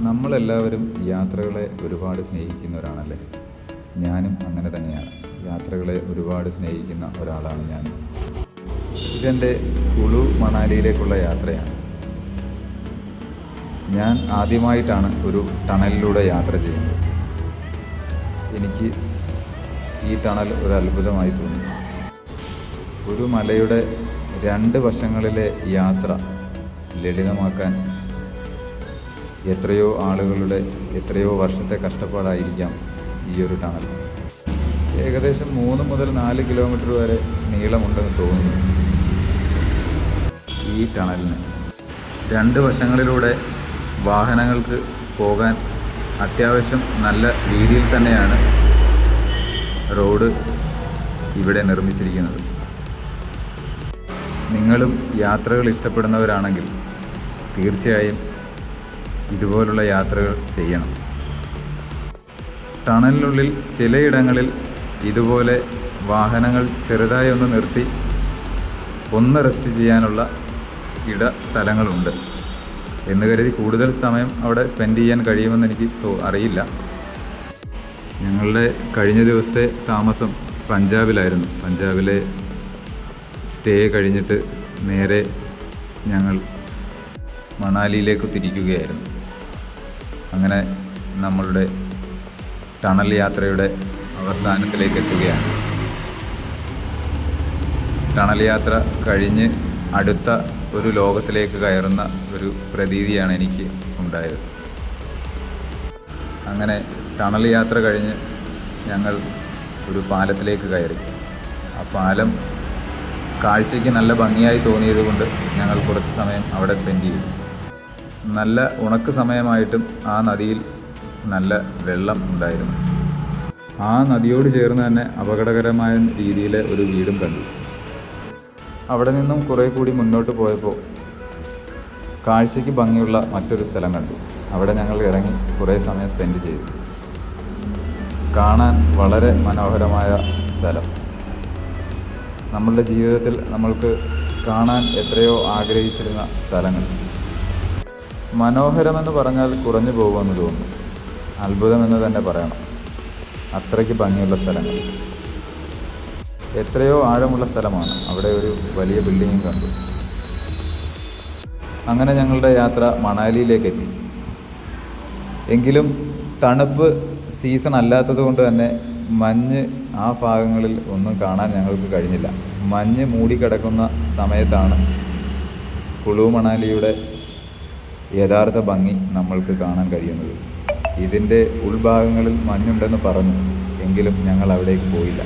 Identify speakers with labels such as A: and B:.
A: നമ്മളെല്ലാവരും യാത്രകളെ ഒരുപാട് സ്നേഹിക്കുന്നവരാണല്ലേ ഞാനും അങ്ങനെ തന്നെയാണ്. യാത്രകളെ ഒരുപാട് സ്നേഹിക്കുന്ന ഒരാളാണ് ഞാൻ. ഇതെന്റെ കുളു മണാലിയിലേക്കുള്ള യാത്രയാണ്. ഞാൻ ആദ്യമായിട്ടാണ് ഒരു ടണലിലൂടെ യാത്ര ചെയ്യുന്നത്. എനിക്ക് ഈ ടണൽ ഒരു അത്ഭുതമായി തോന്നി. ഒരു മലയുടെ രണ്ട് വശങ്ങളിലെ യാത്ര ലളിതമാക്കാൻ എത്രയോ ആളുകളുടെ എത്രയോ വർഷത്തെ കഷ്ടപ്പാടായിരിക്കാം ഈ ഒരു ടണൽ. ഏകദേശം മൂന്ന് മുതൽ നാല് കിലോമീറ്റർ വരെ നീളമുണ്ടെന്ന് തോന്നുന്നു ഈ ടണലിന്. രണ്ട് വശങ്ങളിലൂടെ വാഹനങ്ങൾക്ക് പോകാൻ അത്യാവശ്യം നല്ല രീതിയിൽ തന്നെയാണ് റോഡ് ഇവിടെ നിർമ്മിച്ചിരിക്കുന്നത്. നിങ്ങളും യാത്രകൾ ഇഷ്ടപ്പെടുന്നവരാണെങ്കിൽ തീർച്ചയായും ഇതുപോലുള്ള യാത്രകൾ ചെയ്യണം. ടണലിനുള്ളിൽ ചിലയിടങ്ങളിൽ ഇതുപോലെ വാഹനങ്ങൾ ചെറുതായി ഒന്ന് നിർത്തി ഒന്ന് റെസ്റ്റ് ചെയ്യാനുള്ള ഇട സ്ഥലങ്ങളുണ്ട്. എന്ന് കരുതി കൂടുതൽ സമയം അവിടെ സ്പെൻഡ് ചെയ്യാൻ കഴിയുമെന്ന് എനിക്ക് അറിയില്ല. ഞങ്ങളുടെ കഴിഞ്ഞ ദിവസത്തെ താമസം പഞ്ചാബിലായിരുന്നു. പഞ്ചാബിലെ സ്റ്റേ കഴിഞ്ഞിട്ട് നേരെ ഞങ്ങൾ മണാലിയിലേക്ക് തിരിക്കുകയായിരുന്നു. അങ്ങനെ നമ്മളുടെ ടണൽ യാത്രയുടെ അവസാനത്തിലേക്ക് എത്തുകയാണ്. ടണൽ യാത്ര കഴിഞ്ഞ് അടുത്ത ഒരു ലോകത്തിലേക്ക് കയറുന്ന ഒരു പ്രതീതിയാണ് എനിക്ക് ഉണ്ടായത്. അങ്ങനെ ടണൽ യാത്ര കഴിഞ്ഞ് ഞങ്ങൾ ഒരു പാലത്തിലേക്ക് കയറി. ആ പാലം കാഴ്ചയ്ക്ക് നല്ല ഭംഗിയായി തോന്നിയതുകൊണ്ട് ഞങ്ങൾ കുറച്ച് സമയം അവിടെ സ്പെൻഡ് ചെയ്തു. നല്ല ഉണക്ക് സമയമായിട്ടും ആ നദിയിൽ നല്ല വെള്ളം ഉണ്ടായിരുന്നു. ആ നദിയോട് ചേർന്ന് തന്നെ അപകടകരമായ രീതിയിലെ ഒരു വീടും കണ്ടു. അവിടെ നിന്നും കുറേ കൂടി മുന്നോട്ട് പോയപ്പോൾ കാഴ്ചയ്ക്ക് ഭംഗിയുള്ള മറ്റൊരു സ്ഥലം കണ്ടു. അവിടെ ഞങ്ങൾ ഇറങ്ങി കുറേ സമയം സ്പെൻഡ് ചെയ്തു. കാണാൻ വളരെ മനോഹരമായ സ്ഥലം. നമ്മളുടെ ജീവിതത്തിൽ നമ്മൾക്ക് കാണാൻ എത്രയോ ആഗ്രഹിച്ചിരുന്ന സ്ഥലങ്ങൾ. മനോഹരമെന്ന് പറഞ്ഞാൽ കുറഞ്ഞു പോകുമെന്ന് തോന്നുന്നു. അത്ഭുതമെന്ന് തന്നെ പറയണം. അത്രയ്ക്ക് ഭംഗിയുള്ള സ്ഥലങ്ങൾ. എത്രയോ ആഴമുള്ള സ്ഥലമാണ്. അവിടെ ഒരു വലിയ ബിൽഡിങ്ങും കണ്ടു. അങ്ങനെ ഞങ്ങളുടെ യാത്ര മണാലിയിലേക്ക് എത്തി. എങ്കിലും തണുപ്പ് സീസൺ അല്ലാത്തത് കൊണ്ട് തന്നെ മഞ്ഞ് ആ ഭാഗങ്ങളിൽ ഒന്നും കാണാൻ ഞങ്ങൾക്ക് കഴിഞ്ഞില്ല. മഞ്ഞ് മൂടിക്കിടക്കുന്ന സമയത്താണ് കുളു മണാലിയുടെ യഥാർത്ഥ ഭംഗി നമ്മൾക്ക് കാണാൻ കഴിയുന്നത്. ഇതിന്റെ ഉൾഭാഗങ്ങളിൽ മഞ്ഞുണ്ടെന്ന് പറഞ്ഞു എങ്കിലും ഞങ്ങൾ അവിടേക്ക് പോയില്ല.